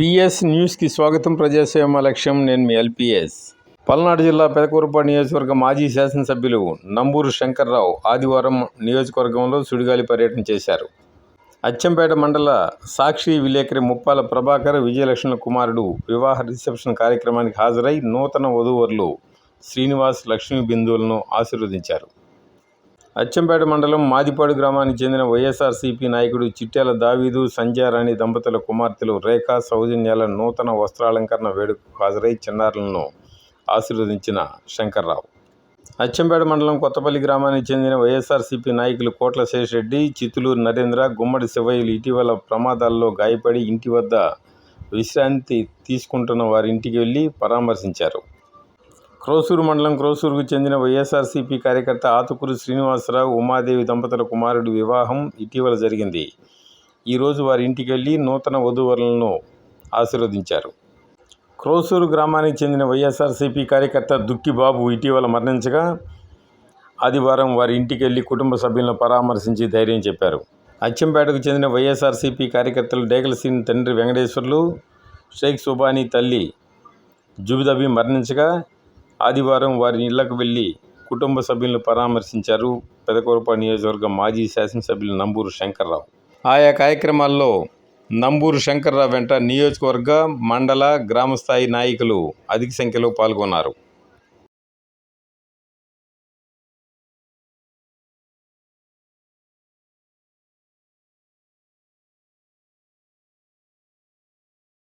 PS న్యూస్కి స్వాగతం. ప్రజాసేవ లక్ష్యం నేను మీ ఎల్పిఎస్. పల్నాడు జిల్లా పెదకూరుపాడు నియోజకవర్గ మాజీ శాసనసభ్యులు నంబూరు శంకర్రావు ఆదివారం నియోజకవర్గంలో సుడిగాలి పర్యటన చేశారు. అచ్చంపేట మండల సాక్షి విలేకరి ముప్పాల ప్రభాకర్ విజయలక్ష్మణ కుమారుడు వివాహ రిసెప్షన్ కార్యక్రమానికి హాజరై నూతన వధూవరులు శ్రీనివాస్ లక్ష్మీ బిందువులను ఆశీర్వదించారు. అచ్చంపేట మండలం మాదిపాడు గ్రామానికి చెందిన వైఎస్ఆర్సీపీ నాయకుడు చిట్యాల దావీదు సంజారాణి దంపతుల కుమార్తెలు రేఖ సౌజన్యాల నూతన వస్త్రాలంకరణ వేడుకకు హాజరై చిన్నారులను ఆశీర్వదించిన శంకర్రావు. అచ్చంపేట మండలం కొత్తపల్లి గ్రామానికి చెందిన వైఎస్ఆర్సీపీ నాయకులు కోట్ల శేషరెడ్డి చిత్తులూరు నరేంద్ర గుమ్మడి శివయ్యలు ఇటీవల ప్రమాదాల్లో గాయపడి ఇంటి వద్ద విశ్రాంతి తీసుకుంటున్న వారి ఇంటికి వెళ్ళి పరామర్శించారు. క్రోసూరు మండలం క్రోసూరుకు చెందిన వైఎస్ఆర్సీపీ కార్యకర్త ఆతుకూరు శ్రీనివాసరావు ఉమాదేవి దంపతుల కుమారుడి వివాహం ఇటీవల జరిగింది. ఈరోజు వారి ఇంటికి వెళ్ళి నూతన వధూవరులను ఆశీర్వదించారు. క్రోసూరు గ్రామానికి చెందిన వైఎస్ఆర్సీపీ కార్యకర్త దుక్కి బాబు ఇటీవల మరణించగా ఆదివారం వారి ఇంటికి వెళ్ళి కుటుంబ సభ్యులను పరామర్శించి ధైర్యం చెప్పారు. అచ్చంపేటకు చెందిన వైఎస్ఆర్సీపీ కార్యకర్తలు డేగలసీన్ తండ్రి వెంకటేశ్వర్లు షేక్ సుబానీ తల్లి జుబిదబి మరణించగా ఆదివారం వారి ఇళ్ళకు వెళ్ళి కుటుంబ సభ్యులను పరామర్శించారు పెదకూరపాడు నియోజకవర్గం మాజీ శాసనసభ్యులు నంబూరు శంకర్రావు. ఆయా కార్యక్రమాల్లో నంబూరు శంకర్రావు వెంట నియోజకవర్గ మండల గ్రామస్థాయి నాయకులు అధిక సంఖ్యలో పాల్గొన్నారు.